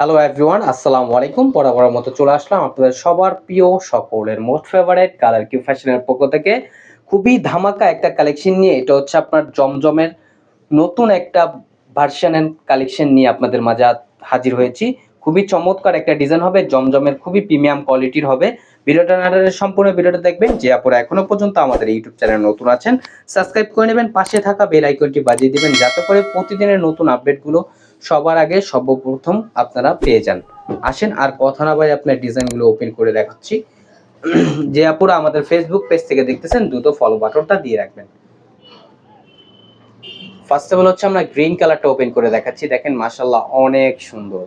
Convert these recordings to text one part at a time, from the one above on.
Hello everyone আসসালামু আলাইকুম বরাবরের মতো চলে আসলাম আপনাদের সবার প্রিয় সকলের মোস্ট ফেভারিট কালার কিউ ফ্যাশনের পক্ষ থেকে। খুবই ধামাকা একটা কালেকশন নিয়ে, এটা হচ্ছে আপনার জমজমের নতুন একটা ভার্সনের কালেকশন নিয়ে আপনাদের মাঝে হাজির হয়েছি। খুবই চমৎকার একটা ডিজাইন হবে, জমজমের খুবই প্রিমিয়াম কোয়ালিটির হবে। ভিডিওটা নাটারের সম্পূর্ণ ভিডিওটা দেখবেন, যে আপনারা এখনও পর্যন্ত আমাদের ইউটিউব চ্যানেল নতুন আছেন সাবস্ক্রাইব করে নেবেন, পাশে থাকা বেল আইকনটি বাজিয়ে দিবেন, যাতে করে প্রতিদিনের নতুন আপডেটগুলো সবার আগে সর্বপ্রথম আপনারা পেয়ে যান। আসেন, আর কথা না বাই আপনার ডিজাইনগুলো ওপেন করে দেখাচ্ছি। যে আপুরা আমাদের ফেসবুক পেজ থেকে দেখতেছেন, দ্রুত ফলো বাটনটা দিয়ে রাখবেন। ফার্স্ট অফ অল হচ্ছে আমরা গ্রিন কালারটা ওপেন করে দেখাচ্ছি। দেখেন মাশাল্লাহ অনেক সুন্দর।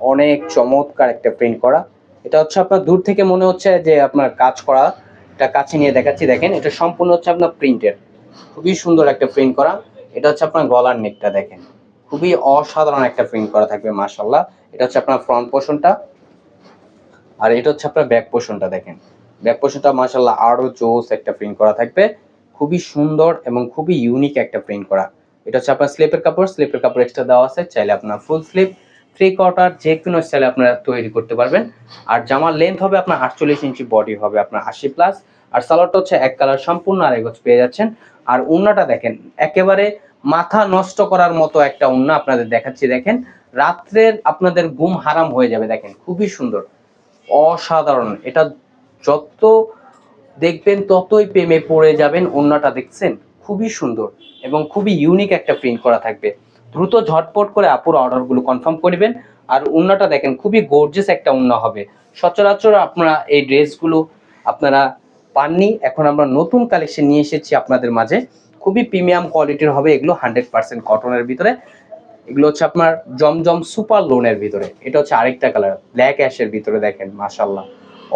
অনেক চমৎকার একটা প্রিন্ট করা। এটা হচ্ছে আপনার দূর থেকে মনে হচ্ছে যে আপনার কাজ করা, এটা কাছে নিয়ে দেখাচ্ছি। দেখেন, এটা সম্পূর্ণ হচ্ছে আপনার প্রিন্টের খুবই সুন্দর একটা প্রিন্ট করা। এটা হচ্ছে আপনার গলার নেকটা দেখেন। খুবই অসাধারণ একটা প্রিন্ট করা থাকবে মাশাল্লাহ এটা হচ্ছে আপনার ফ্রন্ট পোর্শনটা আর এটা হচ্ছে আপনার ব্যাক পোর্শনটা দেখেন। ব্যাক পোর্শনটা মাশাল্লাহ আরও জোস একটা প্রিন্ট করা থাকবে। খুবই সুন্দর এবং খুবই ইউনিক একটা প্রিন্ট করা। এটা হচ্ছে আপনার স্লিপের কাপড়। স্লিপের কাপড় এক্সট্রা দেওয়া আছে। চাইলে আপনার ফুল স্লিপ থ্রি কোয়ার্টার যে কোনো স্টাইলে আপনারা তৈরি করতে পারবেন। আর জামার লেন্থ হবে আপনার আটচল্লিশ ইঞ্চি বডি হবে, আপনার আশি প্লাস আর সালোয়ারটা হচ্ছে এক কালার সম্পূর্ণ গজ পেয়ে যাচ্ছেন। আর উন্নাটা দেখেন, একেবারে মাথা নষ্ট করার মতো একটা উন্না আপনাদের দেখাচ্ছি, দেখেন। রাত্রের আপনাদের ঘুম হারাম হয়ে যাবে, দেখেন। খুবই সুন্দর। অসাধারণ। এটা যত দেখবেন, ততই প্রেমে পড়ে যাবেন ওন্নাটা দেখছেন? খুবই সুন্দর এবং খুবই ইউনিক একটা প্রিন্ট করা থাকবে। দ্রুত ঝটপট করে আপুর অর্ডারগুলো কনফার্ম করবেন আর উন্নাটা, দেখেন, খুবই গর্জিয়াস একটা উন্না হবে। সচরাচর আপনারা এই ড্রেসগুলো আপনারা পাননি। এখন আমরা নতুন কালেকশন নিয়ে এসেছি আপনাদের মাঝে। খুবই প্রিমিয়াম কোয়ালিটির হবে, এগুলো হান্ড্রেড পার্সেন্ট কটনের ভিতরে। এগুলো হচ্ছে আপনার জমজম সুপার লোনের ভিতরে। এটা হচ্ছে আরেকটা কালার ব্ল্যাক অ্যাশের ভিতরে দেখেন মাশাল্লাহ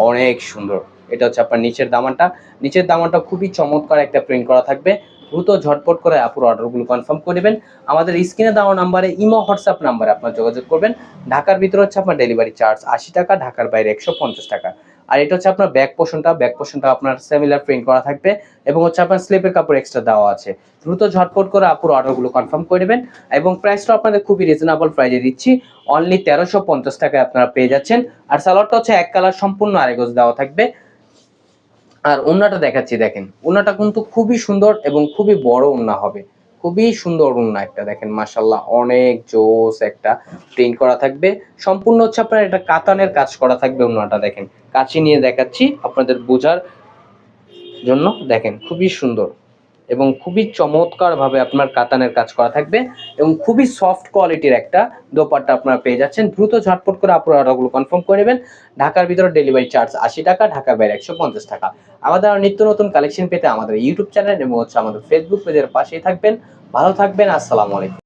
অনেক সুন্দর। এটা হচ্ছে আপনার নিচের দামানটা। নিচের দামানটা খুবই চমৎকার একটা প্রিন্ট করা থাকবে। দ্রুত ঝটপট করে আপুর অর্ডারগুলো কনফার্ম করে নেবেন। আমাদের স্ক্রিনে দেওয়া নাম্বারে ইমো হোয়াটসঅ্যাপ নাম্বারে আপনার যোগাযোগ করবেন। ঢাকার ভিতরে হচ্ছে আপনার ডেলিভারি চার্জ আশি টাকা, ঢাকার বাইরে একশো পঞ্চাশ টাকা। আর এটা হচ্ছে আপনার ব্যাক পোর্শনটা ব্যাক পোর্শনটা আপনার সিমিলার প্রিন্ট করা থাকবে এবং হচ্ছে আপনার স্লিপের কাপড় এক্সট্রা দেওয়া আছে। দ্রুত ঝটপট করে আপুর অর্ডারগুলো কনফার্ম করে নেবেন এবং প্রাইসটা আপনাদের খুবই রিজনেবল প্রাইসে দিচ্ছি। অনলি তেরোশো পঞ্চাশ টাকায় আপনারা পেয়ে যাচ্ছেন। আর সালোয়ারটা হচ্ছে এক কালার সম্পূর্ণ আরেগজ দেওয়া থাকবে। আর ওন্নাটা দেখাচ্ছি, দেখেন। ওন্নাটা কিন্তু খুবই সুন্দর এবং খুবই বড় ওন্না হবে। খুবই সুন্দর ওড়না একটা, দেখেন মাসাল্লাহ অনেক জোস একটা প্রিন্ট করা থাকবে। সম্পূর্ণ হচ্ছে আপনার একটা কাতানের কাজ করা থাকবে ওড়নাটা, দেখেন। কাছে নিয়ে দেখাচ্ছি আপনাদের বোঝার জন্য, দেখেন খুবই সুন্দর। এবং খুবই চমৎকারভাবে আপনার কাতানের কাজ করা থাকবে এবং খুবই সফট কোয়ালিটির একটা দোপাট্টা আপনারা পেয়ে যাচ্ছেন। দ্রুত ঝটপট করে আপনার অর্ডারগুলো কনফার্ম করে নেবেন। ঢাকার ভিতরে ডেলিভারি চার্জ আশি টাকা, ঢাকার বাইরে একশো পঞ্চাশ টাকা। আমাদের নিত্য নতুন কালেকশন পেতে আমাদের ইউটিউব চ্যানেল এবং হচ্ছে আমাদের ফেসবুক পেজের পাশেই থাকবেন। ভালো থাকবেন, আসসালামু আলাইকুম।